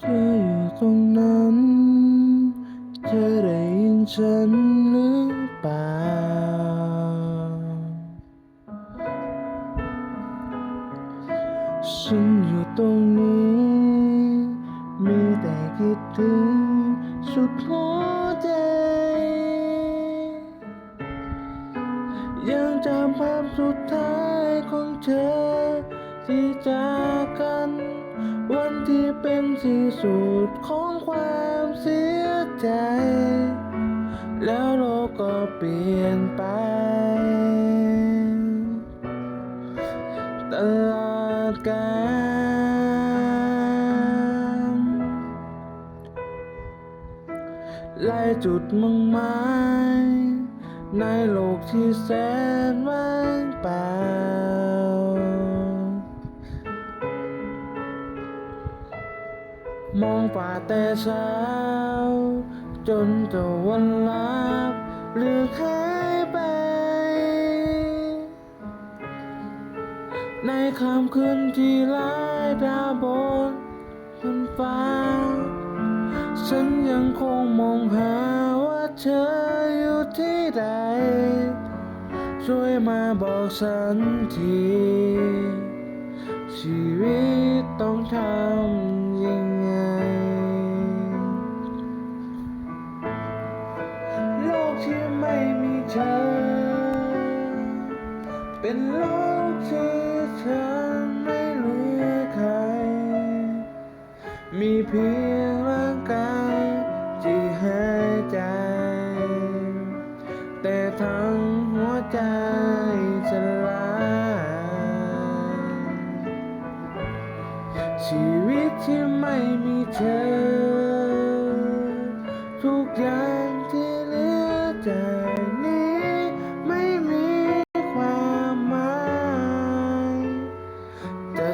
เธออยู่ตรงนั้น เธอได้ยินฉันหรือเปล่า ฉันอยู่ตรงนี้ มีแต่คิดถึงสุดหัวใจ ยังจำภาพสุดท้ายของเธอที่จากกัน วันที่เป็นที่สุดของความเสียใจ แล้วโลกก็เปลี่ยนไป ตลอดกาลไล่จุดมุ่งหมายในโลกที่แสนว่างเปล่า มองป่าแต่เช้า จนตะวันลับหรือหายไป ในค่ำคืนที่ไร้ดาวบนบนฟ้า ฉันยังคงมองหาว่าเธออยู่ที่ใด ช่วยมาบอกฉันที ชีวิตต้องทำ เป็นโลกที่เธอไม่เหลือใคร มีเพียง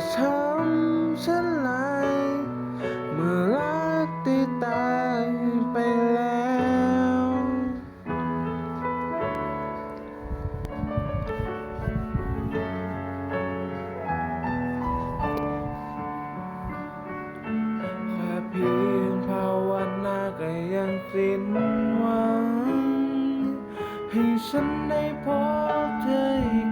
จะทำฉันไรเมื่อรักที่ตายไปแล้ว แค่เพียงภาวนาก็ยังสิ้นหวัง ให้ฉันได้พบเธออีก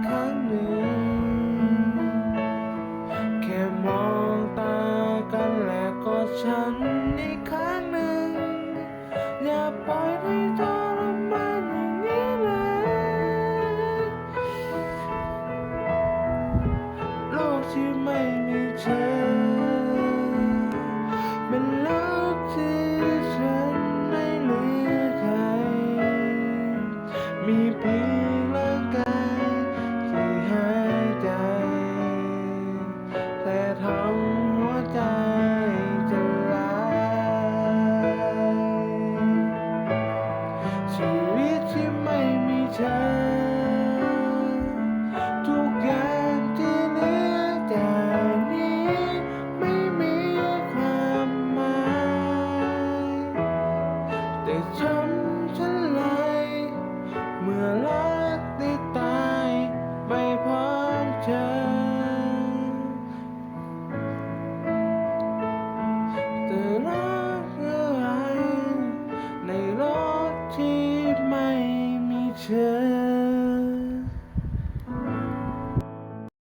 อ